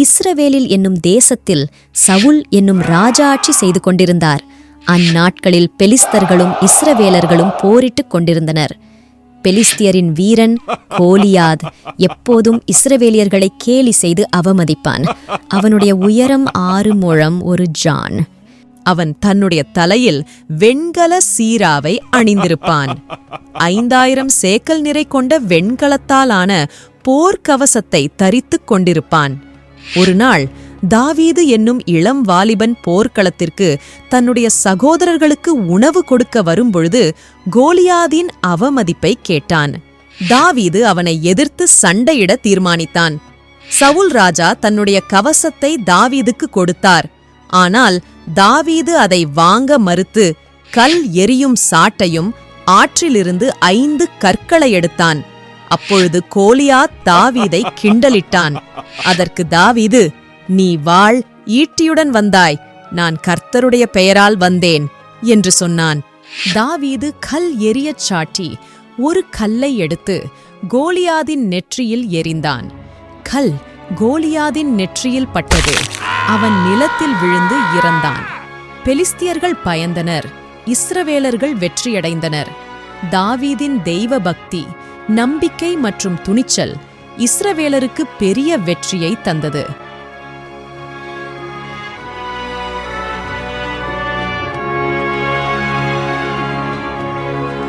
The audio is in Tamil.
இஸ்ரவேலில் என்னும் தேசத்தில் சவுல் என்னும் ராஜாட்சி செய்து கொண்டிருந்தார். அந்நாட்களில் பெலிஸ்தர்களும் இஸ்ரவேலர்களும் போரிட்டுக் கொண்டிருந்தனர். பெலிஸ்தியரின் வீரன் கோலியாத் எப்போதும் இஸ்ரவேலியர்களை கேலி செய்து அவமதிப்பான். அவனுடைய உயரம் ஆறு முழம் ஒரு ஜான். அவன் தன்னுடைய தலையில் வெண்கல சீராவை அணிந்திருப்பான். ஐந்தாயிரம் சேக்கல் நிறை கொண்ட வெண்கலத்தாலான போர்க்கவசத்தை தரித்துக் கொண்டிருப்பான். ஒரு நாள் தாவீது என்னும் இளம் வாலிபன் போர்க்களத்திற்கு தன்னுடைய சகோதரர்களுக்கு உணவு கொடுக்க வரும்பொழுது கோலியாதின் அவமதிப்பை கேட்டான். தாவீது அவனை எதிர்த்து சண்டையிட தீர்மானித்தான். சவுல் ராஜா தன்னுடைய கவசத்தை தாவீதுக்கு கொடுத்தார். ஆனால் தாவீது அதை வாங்க மறுத்து கல் எரியும் சாட்டையும் ஆற்றிலிருந்து ஐந்து கற்களை எடுத்தான். அப்பொழுது கோலியாத் தாவீதை கிண்டலிட்டான். அதற்கு தாவீது நீ வாள் ஈட்டியுடன் வந்தாய். நான் கர்த்தருடைய பெயரால் வந்தேன் என்று சொன்னான். தாவீது கல் எரியச் சாட்டி ஒரு கல்லை எடுத்து கோலியாதின் நெற்றியில் எறிந்தான் கல் கோலியாதின் நெற்றியில் பட்டது. அவன் நிலத்தில் விழுந்து இறந்தான். பெலிஸ்தியர்கள் பயந்தனர் இஸ்ரவேலர்கள் வெற்றியடைந்தனர். தாவீதின் தெய்வ பக்தி நம்பிக்கை மற்றும் துணிச்சல் இஸ்ரவேலருக்கு பெரிய வெற்றியை தந்தது.